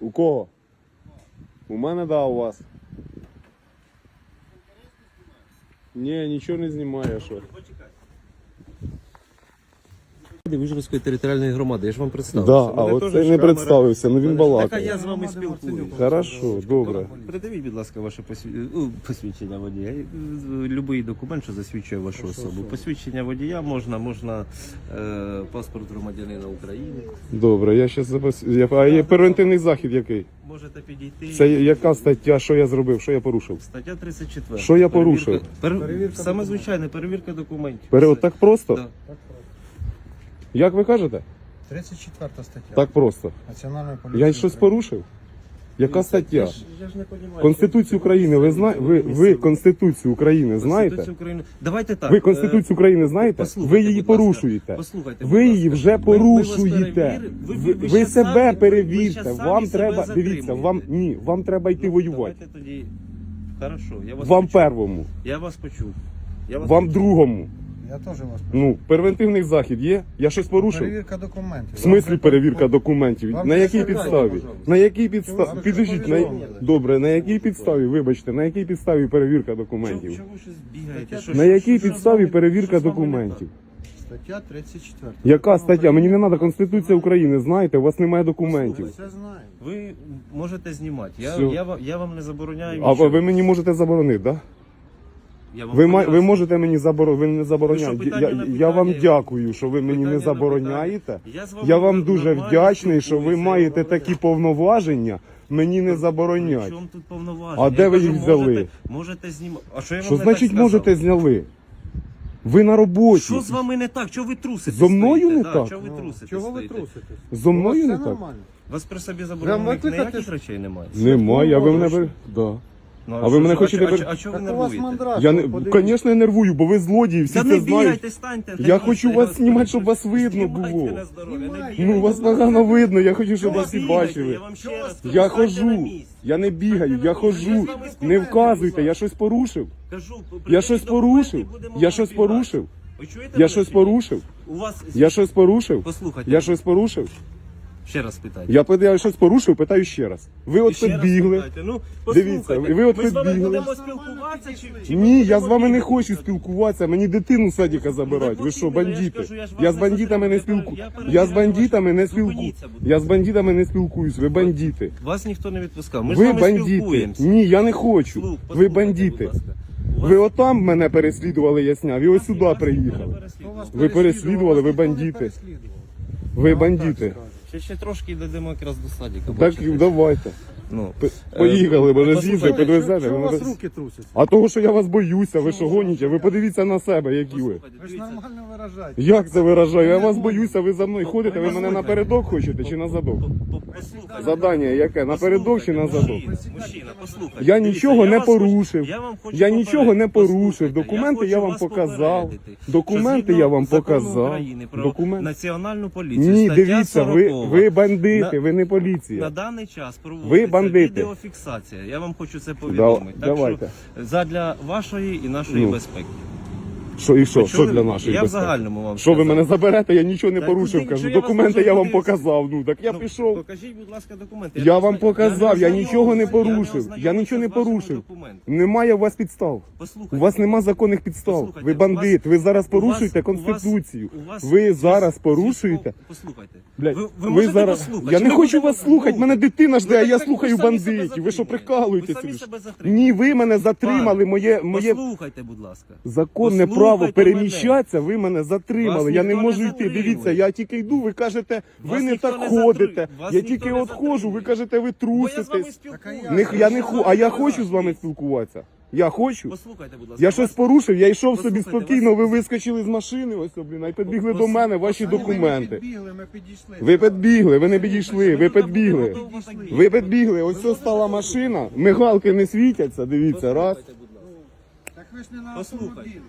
У кого? У мене да, у вас. Ні, нічого не знімає, що. Вижгородської територіальної громади, я ж вам представив. Да, а оце не представився, ну він Так, а балакає. я з вами спілкуюся. Хорошо, добре. Придивіть, будь ласка, ваше посві- ну, посвідчення водія. Любий документ, що засвідчує вашу особу. Посвідчення водія можна, можна е, паспорт громадянина України. Добре, я щас запис... я... А є превентивний захід який? Можете підійти. Це яка стаття, що я зробив, що я порушив? Стаття 34. Що я порушив? Перевірка- Пер... Саме звичайне, перевірка документів. Пере... от так просто? Да. Як ви кажете? 34 стаття. Так просто. Національної поліції. Я щось порушив? Яка стаття? Я ж, не понімаю, Конституцію України ви знаєте? Ви, ви Конституцію України знаєте? Конституцію України. Давайте так. Ви е, Конституцію України знаєте? послухайте, Ви її будь ласка. порушуєте. Послухайте, Ви її вже Ми- ми вас порушуєте. перевірили. Ви, себе самі- ви перевірте. самі Вам себе треба дивіться. Вам ні, вам треба йти Ну, воювати. Давайте тоді. Хорошо, я вас Вам почув. первому, Я вас почув. Я вас вам почув. другому. Я теж вас Ну, превентивний захід є. Я щось порушив. Перевірка документів. В смислі перевірка документів? Вам На якій підставі? На якій підставі? Вам Підождіть, на... повідомили. добре, на якій підставі, вибачте, на якій підставі перевірка документів? чого ви щось бігаєте? Що- На якій що з підставі вами- перевірка що з вами не документів? Стаття 34. Яка стаття? Мені не треба Конституція України, знаєте, у вас немає документів. Все знаємо. так? Ви можете знімати. Я, Все. я, вам- я вам не забороняю. А нічого. ви мені можете заборонити, так? Да? Я вам Ви, ма- поясню. ви можете мені заборонити, ви не забороняєте. Ви питання Я, на я вам питання? дякую, що ви мені Питання не на забороняєте. питання. Я з вами Я вам дуже нормально вдячний, що ви спілкуюся. маєте такі повноваження, мені не При заборонять. чому тут повноваження? А де ви їх взяли? Можете, можете знімати. А що я Що вам не значить сказав? можете зняли? Ви на роботі. Що з вами не так? Чого ви трусите? Зо мною стоїте? не так? Чого ви Ну, трусите? Чого ви стоїте? труситесь? Зо мною не так? нормально. Вас при собі заборонених викликати ніяких ж- речей немає. Немає, а ви мене ви. Да. Ну, А ви мене хочете а, чо- а чого ви Так у вас нервуєте? мандраж. Я не, подивіться. звісно, я нервую, бо ви злодії, всі Та це не знають. бігайте, станьте. Я хочу вас знімати, щоб вас видно на було. здоров'я, не Знімайте. бігайте. Ну, вас погано видно, я хочу, щоб вас всі бачили. Я вам ще раз кажу, Я станьте на хожу, місці. я не бігаю, я хожу. Не вказуйте, я щось порушив. Кажу, Я щось порушив. Я щось порушив. Ви чуєте Я мене щось чи ні? порушив. У вас Я щось порушив. Послухайте. Я щось порушив. Ще раз питайте. Я питаю, я щось порушив, питаю ще раз. Ви от Ще раз підбігли. питайте. Ну, Дивіться, ви от ми з вами підбігли. будемо спілкуватися чи, чи Ні, я з вами не хочу спілкуватися. Мені дитину з садика забирають. Ви що, потрібно, я бандити? з не бандитами не спілку. Я з бандитами не спілку. Я з бандитами не спілкуюсь. Ви бандити. Вас ніхто не відпускав. Ми з Ви вами бандити. спілкуємося. Ні, я не хочу. Слух, Ви послухайте, бандити. будь ласка. У вас Ви отам мене переслідували, я сняв, і ось сюди приїхали. Ви переслідували, ви бандити. Ви так бандити. Ще, ще трошки дійдемо якраз до садика. Так бачите? давайте. Ну, Е, Поїхали, може послухайте, підвезете. Чого у вас руки трусяться? А того, що я вас боюся, ви що гоніте? Ви подивіться на себе, які ви. Ви ж нормально виражаєте. Як це виражаю? Я вас боюся, ви за мною ходите, ви мене напередок хочете чи на задок? Задання яке? Напередок чи на задок? Мужчина, мужчина, послухайте. Я нічого не порушив. Я, нічого не порушив. Документи я вам показав. Документи я вам показав. Національну поліцію. Ні, дивіться, ви, ви бандити, ви не поліція. На даний час проводиться бандити. відеофіксація. Я вам хочу це повідомити. Так давайте. що задля вашої і нашої Ну, безпеки. Що і що? Що для нашої Я в безпеки? загальному вам Що ви сказав. мене заберете? Я нічого не порушив. Кажу, Що я вас документи я вам показав. Ну так я Ну, пішов. Покажіть, будь ласка, документи. Я вам показав, я нічого не порушив. Я нічого не порушив. Немає у вас підстав. Послухайте. У вас нема законних підстав. Послухайте, Ви бандит. Ви зараз у вас- порушуєте у вас- конституцію. у вас Ви зараз порушуєте. Послухайте. Блядь, ви, можете зараз. послухати? Я Чи не хочу вас слухати. Ну, Мене дитина жде, а я слухаю бандитів. Ви що прикалуєтеся? Ви самі себе затримуєте. Ні, ви мене затримали. Моє моє Послухайте, будь ласка. законне послухайте право переміщатися. Ви мене затримали. Вас Я не ніхто можу не йти. затримує. Дивіться, я тільки йду. Ви кажете, ви Вас не ніхто так не ходите. Вас Я ніхто тільки не отходжу. Ви затримує. кажете, ви Бо я з вами труситесь. спілкуюся. Не, я не ху, а я хочу з вами спілкуватися. Я хочу. Послухайте, будь ласка. Я щось порушив, я йшов собі Послухайте, спокійно, ви вискочили з машини, ось блін, і підбігли до мене ваші Ми не документи. підбігли, ми підійшли. Ви підбігли, ви не підійшли, ви підбігли. Ви підбігли, ось це стала машина, мигалки не світяться, дивіться, раз. Послухайте, будь ласка. Так ви ж не на Послухайте. автомобілі.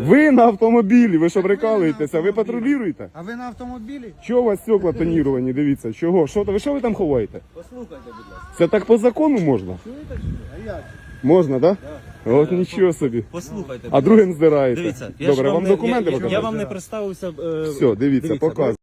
Ви на автомобілі, ви що Так ви прикалуєтеся, ви патрулюєте? А ви на автомобілі? Чого у вас стекла тоніровані, дивіться, чого? Що, то- ви що ви там ховаєте? Послухайте, будь ласка. Це так по закону можна? А як? Можна, так? Да? От нічого собі. Послухайте. А другим здираєте. Дивіться, я ж Добре, вам не- документи я, я, я показати? вам не представився. е, Все, дивіться, дивіться, показуй.